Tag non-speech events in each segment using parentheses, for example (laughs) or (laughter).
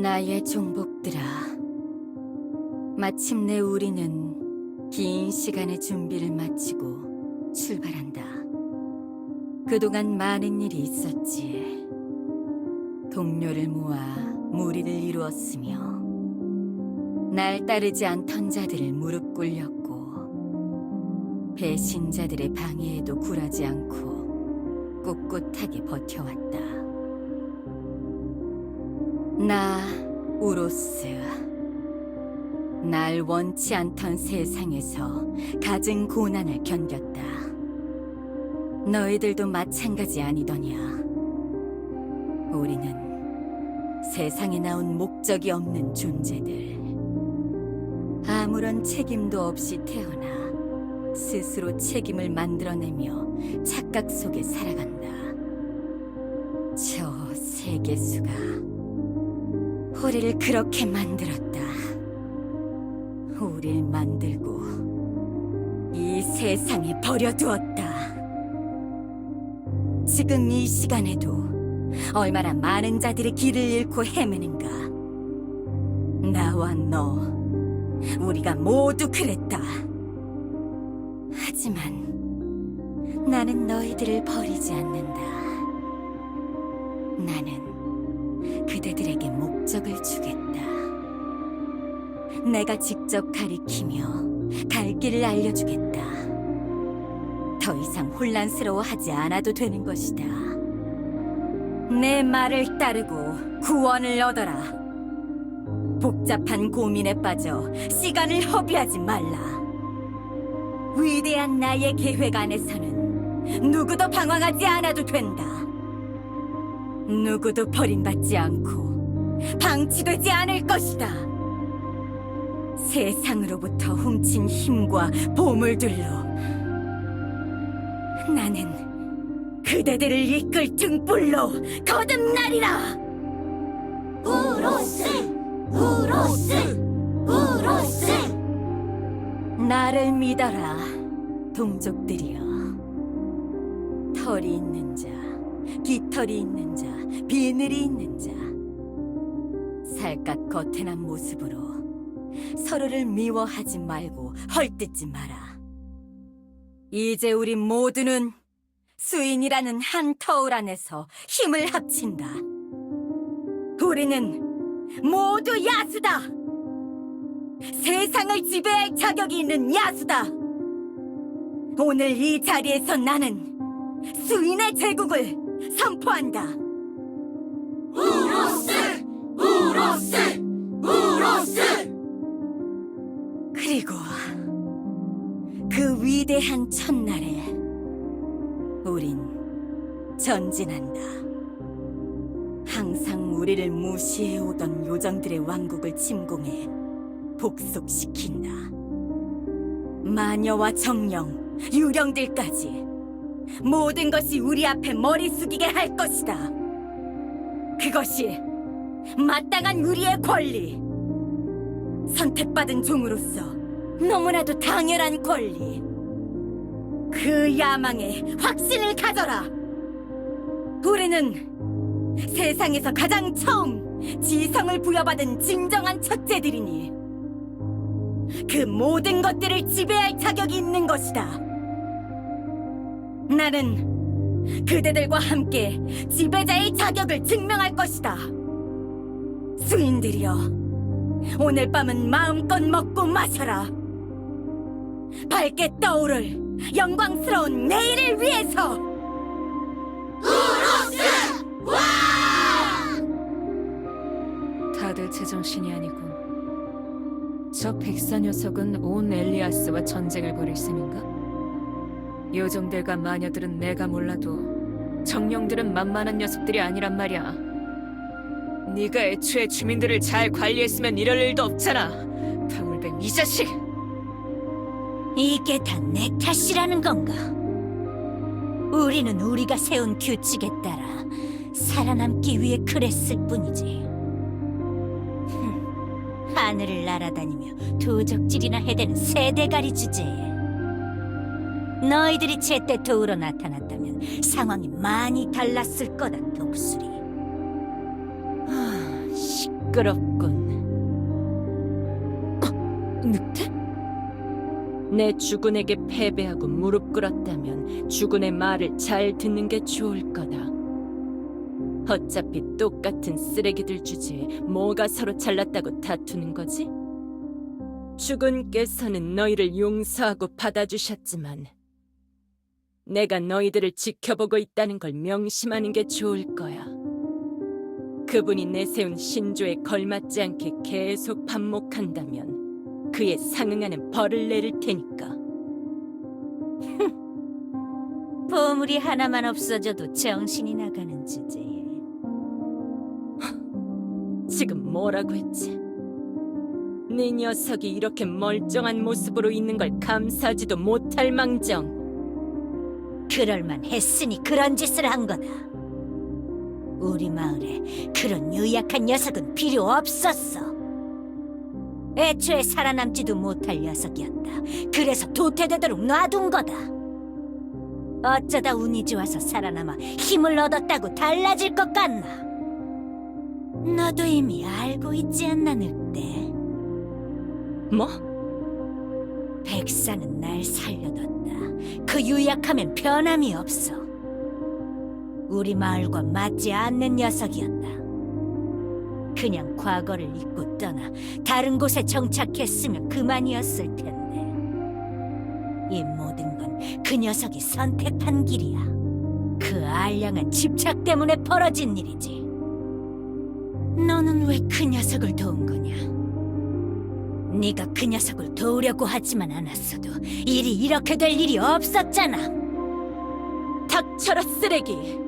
나의 종복들아, 마침내 우리는 긴 시간의 준비를 마치고 출발한다. 그동안 많은 일이 있었지. 동료를 모아 무리를 이루었으며, 날 따르지 않던 자들을 무릎 꿇렸고, 배신자들의 방해에도 굴하지 않고 꿋꿋하게 버텨왔다. 나 우로스 날 원치 않던 세상에서 갖은 고난을 견뎠다. 너희들도 마찬가지 아니더냐? 우리는 세상에 나온 목적이 없는 존재들. 아무런 책임도 없이 태어나 스스로 책임을 만들어내며 착각 속에 살아간다. 저 세계수가 우리를 그렇게 만들었다. 우릴 만들고 이 세상에 버려두었다. 지금 이 시간에도 얼마나 많은 자들이 길을 잃고 헤매는가. 나와 너, 우리가 모두 그랬다. 하지만 나는 너희들을 버리지 않는다. 나는 그대들에게 목적을 주겠다. 내가 직접 가리키며 갈 길을 알려주겠다. 더 이상 혼란스러워하지 않아도 되는 것이다. 내 말을 따르고 구원을 얻어라. 복잡한 고민에 빠져 시간을 허비하지 말라. 위대한 나의 계획 안에서는 누구도 방황하지 않아도 된다. 누구도 버림받지 않고 방치되지 않을 것이다. 세상으로부터 훔친 힘과 보물들로 나는 그대들을 이끌 등불로 거듭나리라. 우로스! 우로스! 우로스! 나를 믿어라, 동족들이여. 털이 있는 자, 깃털이 있는 자, 비늘이 있는 자. 살갗 거태난 모습으로 서로를 미워하지 말고 헐뜯지 마라. 이제 우리 모두는 수인이라는 한 터울 안에서 힘을 합친다. 우리는 모두 야수다! 세상을 지배할 자격이 있는 야수다! 오늘 이 자리에서 나는 수인의 제국을 선포한다! 우로스! 우로스! 우로스! 그리고 그 위대한 첫날에 우린 전진한다. 항상 우리를 무시해오던 요정들의 왕국을 침공해 복속시킨다. 마녀와 정령, 유령들까지 모든 것이 우리 앞에 머리 숙이게 할 것이다. 그것이 마땅한 우리의 권리. 선택받은 종으로서 너무나도 당연한 권리. 그 야망에 확신을 가져라. 우리는 세상에서 가장 처음 지성을 부여받은 진정한 첫째들이니 그 모든 것들을 지배할 자격이 있는 것이다. 나는 그대들과 함께 지배자의 자격을 증명할 것이다. 수인들이여, 오늘 밤은 마음껏 먹고 마셔라. 밝게 떠오를 영광스러운 내일을 위해서. 다들 제정신이 아니군. 저 백사 녀석은 온 엘리아스와 전쟁을 벌일 셈인가? 요정들과 마녀들은 내가 몰라도 정령들은 만만한 녀석들이 아니란 말이야. 네가 애초에 주민들을 잘 관리했으면 이럴 일도 없잖아. 방울뱀 이 자식! 이게 다 내 탓이라는 건가? 우리는 우리가 세운 규칙에 따라 살아남기 위해 그랬을 뿐이지. 흠, 하늘을 날아다니며 도적질이나 해대는 새대가리 주제에 너희들이 제때 도우러 나타났다면 상황이 많이 달랐을 거다, 독수리. 아, 시끄럽군. 늑대? 내 주군에게 패배하고 무릎 꿇었다면 주군의 말을 잘 듣는 게 좋을 거다. 어차피 똑같은 쓰레기들 주제에 뭐가 서로 잘났다고 다투는 거지? 주군께서는 너희를 용서하고 받아주셨지만 내가 너희들을 지켜보고 있다는 걸 명심하는 게 좋을 거야. 그분이 내세운 신조에 걸맞지 않게 계속 반목한다면 그에 상응하는 벌을 내릴 테니까. (laughs) 보물이 하나만 없어져도 정신이 나가는 주제에 (laughs) 지금 뭐라고 했지? 네 녀석이 이렇게 멀쩡한 모습으로 있는 걸 감사하지도 못할 망정. 그럴만 했으니 그런 짓을 한 거다. 우리 마을에 그런 유약한 녀석은 필요 없었어. 애초에 살아남지도 못할 녀석이었다. 그래서 도태되도록 놔둔 거다. 어쩌다 운이 좋아서 살아남아 힘을 얻었다고 달라질 것 같나? 너도 이미 알고 있지 않나 늑대? 뭐? 백사는 날 살려뒀다. 그 유약함엔 변함이 없어. 우리 마을과 맞지 않는 녀석이었다. 그냥 과거를 잊고 떠나 다른 곳에 정착했으면 그만이었을 텐데. 이 모든 건 그 녀석이 선택한 길이야. 그 알량한 집착 때문에 벌어진 일이지. 너는 왜 그 녀석을 도운 거냐? 네가 그 녀석을 도우려고 하지만 않았어도 일이 이렇게 될 일이 없었잖아. 닥쳐라 쓰레기!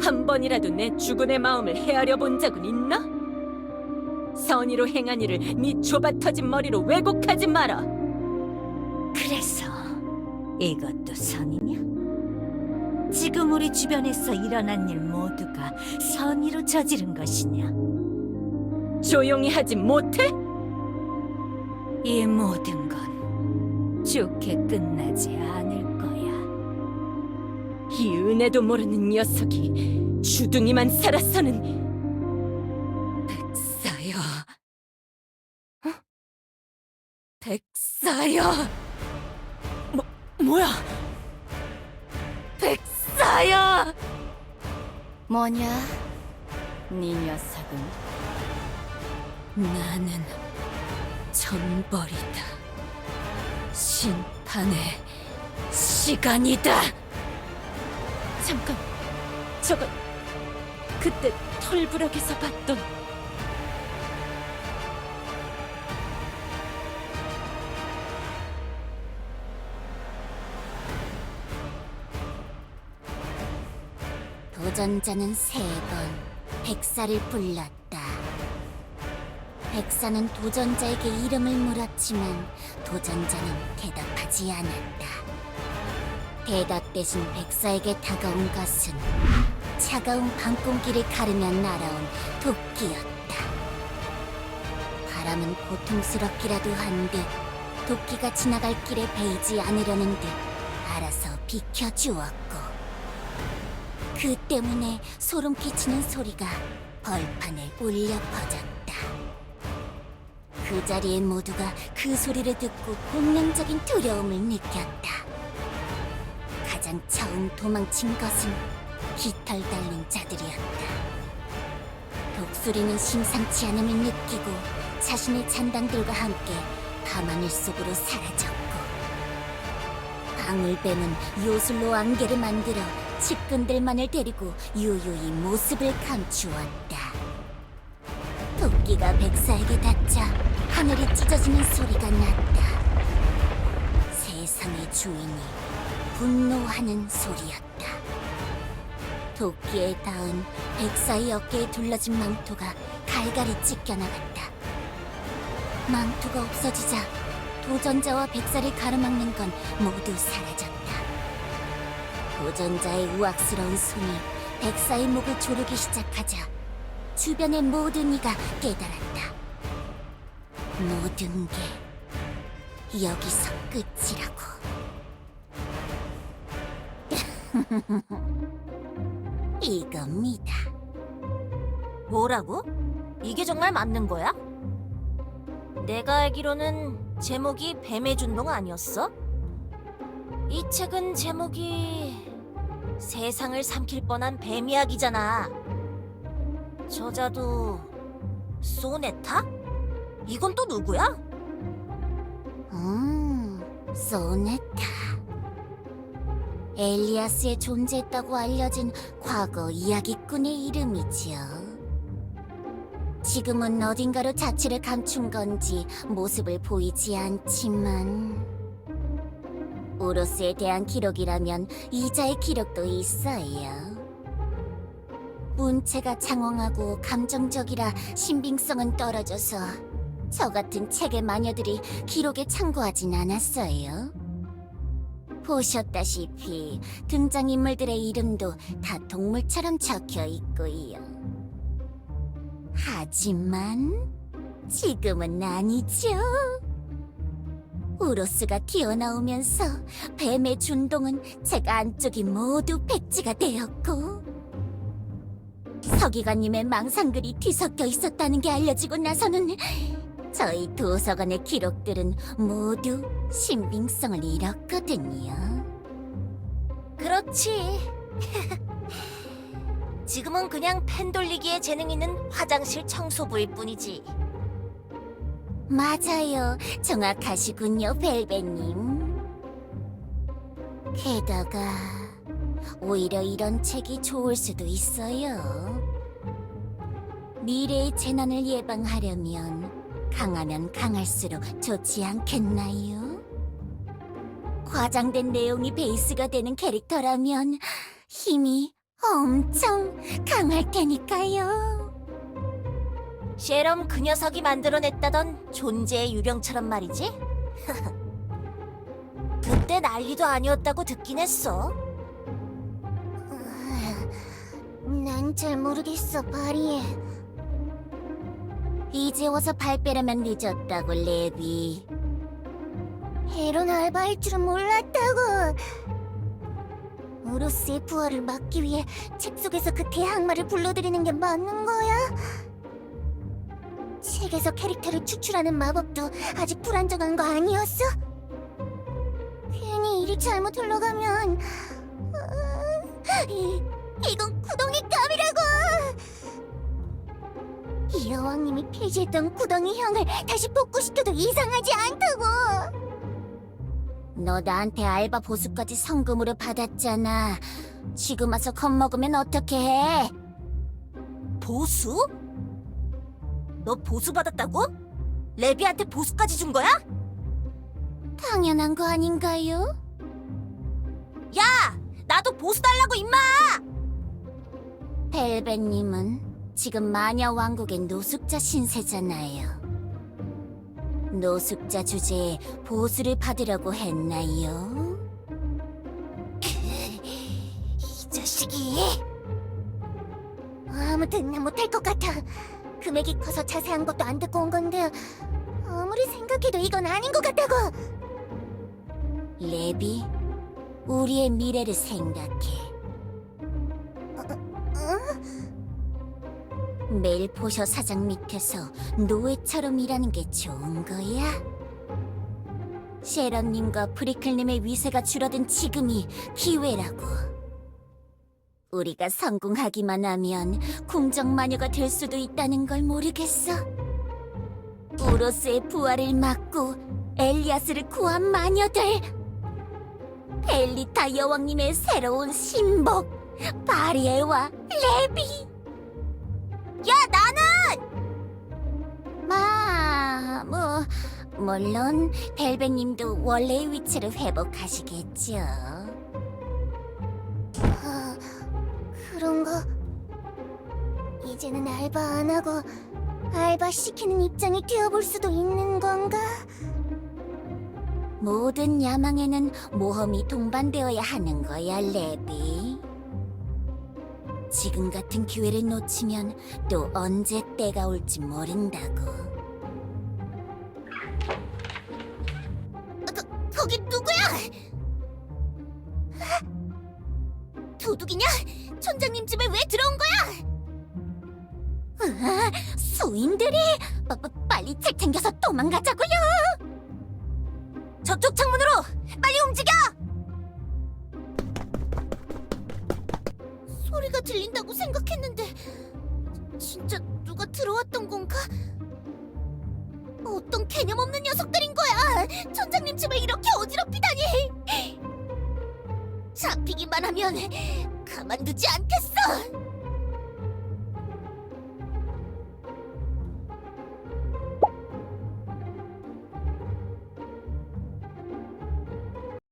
한 번이라도 내 주군의 마음을 헤아려 본 적은 있나? 선의로 행한 일을 네 좁아터진 머리로 왜곡하지 마라! 그래서 이것도 선이냐? 지금 우리 주변에서 일어난 일 모두가 선의로 저지른 것이냐? 조용히 하지 못해? 이 모든 건 좋게 끝나지 않을 거야. 이 은혜도 모르는 녀석이 주둥이만 살아서는 백사여. 어? 백사여. 뭐 뭐야? 백사여. 뭐냐? 네 녀석은 나는 전벌이다. 심판의 시간이다. 잠깐 저건 그때 털부락에서 봤던 도전자는 세 번 백사를 불렀다. 백사는 도전자에게 이름을 물었지만 도전자는 대답하지 않았다. 대답 대신 백사에게 다가온 것은 차가운 밤공기를 가르며 날아온 도끼였다. 바람은 고통스럽기라도 한 듯 도끼가 지나갈 길에 베이지 않으려는 듯 알아서 비켜주었고 그 때문에 소름 끼치는 소리가 벌판에 울려 퍼졌다. 그 자리에 모두가 그 소리를 듣고 본능적인 두려움을 느꼈다. 가장 처음 도망친 것은 깃털 달린 자들이었다. 독수리는 심상치 않음을 느끼고 자신의 잔당들과 함께 밤하늘 속으로 사라졌고 방울뱀은 요술로 안개를 만들어 측근들만을 데리고 유유히 모습을 감추었다. 도끼가 백사에게 닿자 하늘이 찢어지는 소리가 났다. 세상의 주인이 분노하는 소리였다. 도끼에 닿은 백사의 어깨에 둘러진 망토가 갈갈이 찢겨나갔다. 망토가 없어지자 도전자와 백사를 가로막는 건 모두 사라졌다. 도전자의 우악스러운 손이 백사의 목을 조르기 시작하자 주변의 모든 이가 깨달았다. 모든 게 여기서 끝이라고. (laughs) 이겁니다. 뭐라고? 이게 정말 맞는 거야? 내가 알기로는 제목이 뱀의 준동 아니었어? 이 책은 제목이 세상을 삼킬 뻔한 뱀 이야기잖아. 저자도 소네타? 이건 또 누구야? 음, 소네타. 엘리아스의 존재했다고 알려진 과거 이야기꾼의 이름이지요. 지금은 어딘가로 자취를 감춘 건지 모습을 보이지 않지만 오로스에 대한 기록이라면 이자의 기록도 있어요. 문체가 장황하고 감정적이라 신빙성은 떨어져서 저 같은 책의 마녀들이 기록에 참고하진 않았어요. 보셨다시피 등장인물들의 이름도 다 동물처럼 적혀 있고요. 하지만 지금은 아니죠. 우로스가 튀어나오면서 뱀의 준동은 책 안쪽이 모두 백지가 되었고 서기관님의 망상글이 뒤섞여 있었다는 게 알려지고 나서는 저희 도서관의 기록들은 모두 신빙성을 잃었거든요. 그렇지. (laughs) 지금은 그냥 펜 돌리기에 재능 있는 화장실 청소부일 뿐이지. 맞아요. 정확하시군요, 벨벳님. 게다가 오히려 이런 책이 좋을 수도 있어요. 미래의 재난을 예방하려면 강하면 강할수록 좋지 않겠나요? 과장된 내용이 베이스가 되는 캐릭터라면 힘이 엄청 강할 테니까요. 셰럼 그 녀석이 만들어냈다던 존재의 유령처럼 말이지? (laughs) 그때 난리도 아니었다고 듣긴 했어. 잘 모르겠어, 바리에. 이제 와서 발 빼려면 늦었다고, 레비. 헤론 알바일 줄은 몰랐다고. 오로스의 부활을 막기 위해 책 속에서 그 대항마를 불러들이는 게 맞는 거야? 책에서 캐릭터를 추출하는 마법도 아직 불안정한 거 아니었어? 괜히 일이 잘못 흘러가면 음, 이, 이건 구덩이 감이라고! 이 여왕님이 폐지했던 구덩이 형을 다시 복구시켜도 이상하지 않다고! 너 나한테 알바 보수까지 성금으로 받았잖아. 지금 와서 겁먹으면 어떻게 해? 보수? 너 보수 받았다고? 레비한테 보수까지 준 거야? 당연한 거 아닌가요? 야! 나도 보수 달라고 임마! 벨벳님은 지금 마녀 왕국의 노숙자 신세잖아요. 노숙자 주제에 보수를 받으려고 했나요? (laughs) 이 자식이! 아무튼 못할 것 같아. 금액이 커서 자세한 것도 안 듣고 온 건데 아무리 생각해도 이건 아닌 것 같다고. 레비, 우리의 미래를 생각해. 매일 보셔 사장 밑에서 노예처럼 일하는 게 좋은 거야? 셰런님과 브리클님의 위세가 줄어든 지금이 기회라고. 우리가 성공하기만 하면 궁정 마녀가 될 수도 있다는 걸 모르겠어. 우로스의 부활을 막고 엘리아스를 구한 마녀들. 벨리타 여왕님의 새로운 신복 바리에와 레비. 마, 뭐 물론 벨벳님도 원래의 위치를 회복하시겠죠. 아, 그런가? 이제는 알바 안 하고 알바 시키는 입장이 되어볼 수도 있는 건가? 모든 야망에는 모험이 동반되어야 하는 거야, 레비. 지금 같은 기회를 놓치면 또 언제 때가 올지 모른다고. 거, 거기 누구야? 도둑이냐? 촌장님 집에 왜 들어온 거야? 으아, 수인들이 빠, 빠, 빨리 책 챙겨서 도망가자고요. 저쪽 창문으로 빨리 움직여. 소리가 들린다고 생각했는데 진짜 누가 들어왔던 건가? 어떤 개념 없는 녀석들인 거야. 천장님 집을 이렇게 어지럽히다니. 잡히기만 하면 가만두지 않겠어.